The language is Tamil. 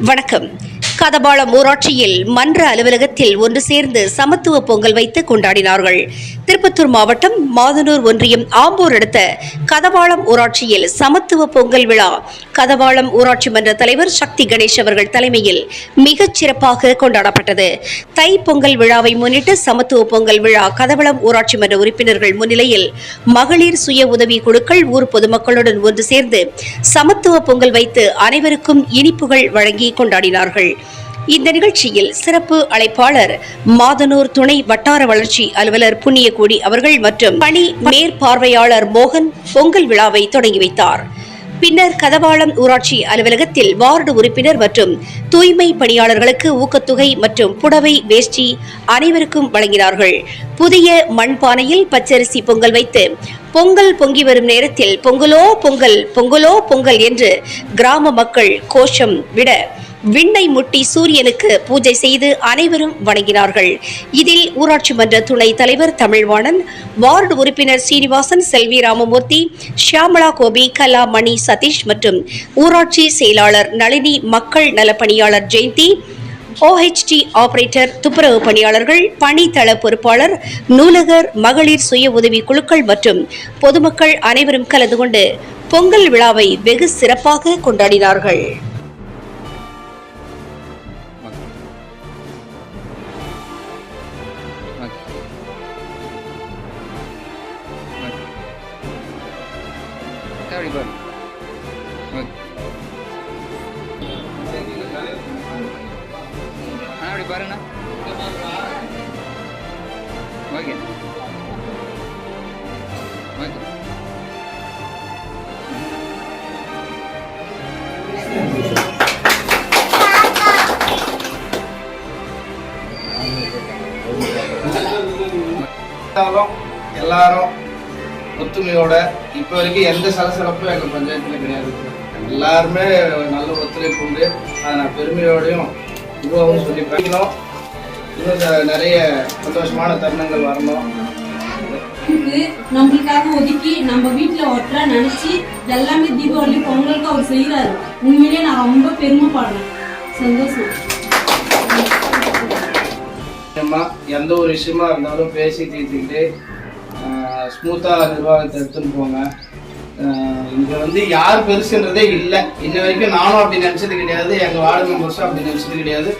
வணக்கம். கதபாளம் ஊராட்சியில் மன்ற அலுவலகத்தில் ஒன்று சேர்ந்து சமத்துவ பொங்கல் வைத்து கொண்டாடினார்கள். திருப்பத்தூர் மாவட்டம் மாதனூர் ஒன்றியம் ஆம்பூர் அடுத்த கதவாளம் ஊராட்சியில் சமத்துவ பொங்கல் விழா. கதவாளம் ஊராட்சி மன்ற தலைவர் சக்தி கணேஷ் அவர்கள் தலைமையில் மிகச் சிறப்பாக கொண்டாடப்பட்டது. தை பொங்கல் விழாவை முன்னிட்டு சமத்துவ பொங்கல் விழா கதவளம் ஊராட்சி மன்ற உறுப்பினர்கள் முன்னிலையில் மகளிர் சுய உதவி குழுக்கள் ஊர் பொதுமக்களுடன் ஒன்று சேர்ந்து சமத்துவ பொங்கல் வைத்து அனைவருக்கும் இனிப்புகள் வழங்கி கொண்டாடினார்கள். இந்த நிகழ்ச்சியில் சிறப்பு அழைப்பாளர் மாதனூர் துணை வட்டார வளர்ச்சி அலுவலர் புண்ணியகோடி அவர்கள் மற்றும் பணி மேற்பார்வையாளர் மோகன் பொங்கல் விழாவை தொடங்கி வைத்தார். பின்னர் கதவாளம் ஊராட்சி அலுவலகத்தில் வார்டு உறுப்பினர் மற்றும் தூய்மை பணியாளர்களுக்கு ஊக்கத்தொகை மற்றும் புடவை வேஷ்டி அனைவருக்கும் வழங்கினார்கள். புதிய மண்பானையில் பச்சரிசி பொங்கல் வைத்து பொங்கல் பொங்கி வரும் நேரத்தில் பொங்கலோ பொங்கல் பொங்கலோ பொங்கல் என்று கிராம மக்கள் கோஷம் விட விண்ணை முட்டி சூரியனுக்கு பூஜை செய்து அனைவரும் வணங்கினார்கள். இதில் ஊராட்சி மன்ற துணைத் தலைவர் தமிழ்வாணன் வார்டு உறுப்பினர் சீனிவாசன் செல்வி ராமமூர்த்தி ஷியாமலா கோபி கலா மணி சதீஷ் மற்றும் ஊராட்சி செயலாளர் நளினி மக்கள் நலப்பணியாளர் ஜெயந்தி ஓஹெச்டி ஆபரேட்டர் துப்புரவு பணியாளர்கள் பணித்தள பொறுப்பாளர் நூலகர் மகளிர் சுய உதவி குழுக்கள் மற்றும் பொதுமக்கள் அனைவரும் கலந்து கொண்டு பொங்கல் விழாவை வெகு சிறப்பாக கொண்டாடினார்கள். அப்படி பாரு ஓகே ஆ அப்படி பாருண்ணா. ஓகே ஓகே இருந்தாலும் எல்லாரும் ஒத்துமையோட இப்போ வரைக்கும் எந்த சலசலப்பும் எங்கள் பஞ்சாயத்தில் கிடையாது. எல்லாருமே நல்ல ஒத்துழைப்பு உண்டு. அதை நான் பெருமையோடையும் இதுவாகவும் சொல்லி படிக்கணும் இன்னும் நிறைய சந்தோஷமான தருணங்கள் வரணும். நம்மளுக்காக ஒதுக்கி நம்ம வீட்ல ஒட்டுற நினைச்சு எல்லாமே தீபாவளி பொங்கலுக்கு அவர் செய்யறாரு உண்மையிலேயே நான் ரொம்ப பெருமைப்படுறேன். சந்தோஷம். எந்த ஒரு விஷயமா இருந்தாலும் பேசி தீர்த்துக்கிட்டு ஸ்மூத்தாக நிர்வாகத்தை எடுத்துன்னு போங்க. இங்கே வந்து யார் பெருசுன்றதே இல்லை. இன்ன வரைக்கும் நானும் அப்படி நினச்சது கிடையாது. எங்கள் வார்டு மெம்பர்ஸும் அப்படி நினச்சது கிடையாது.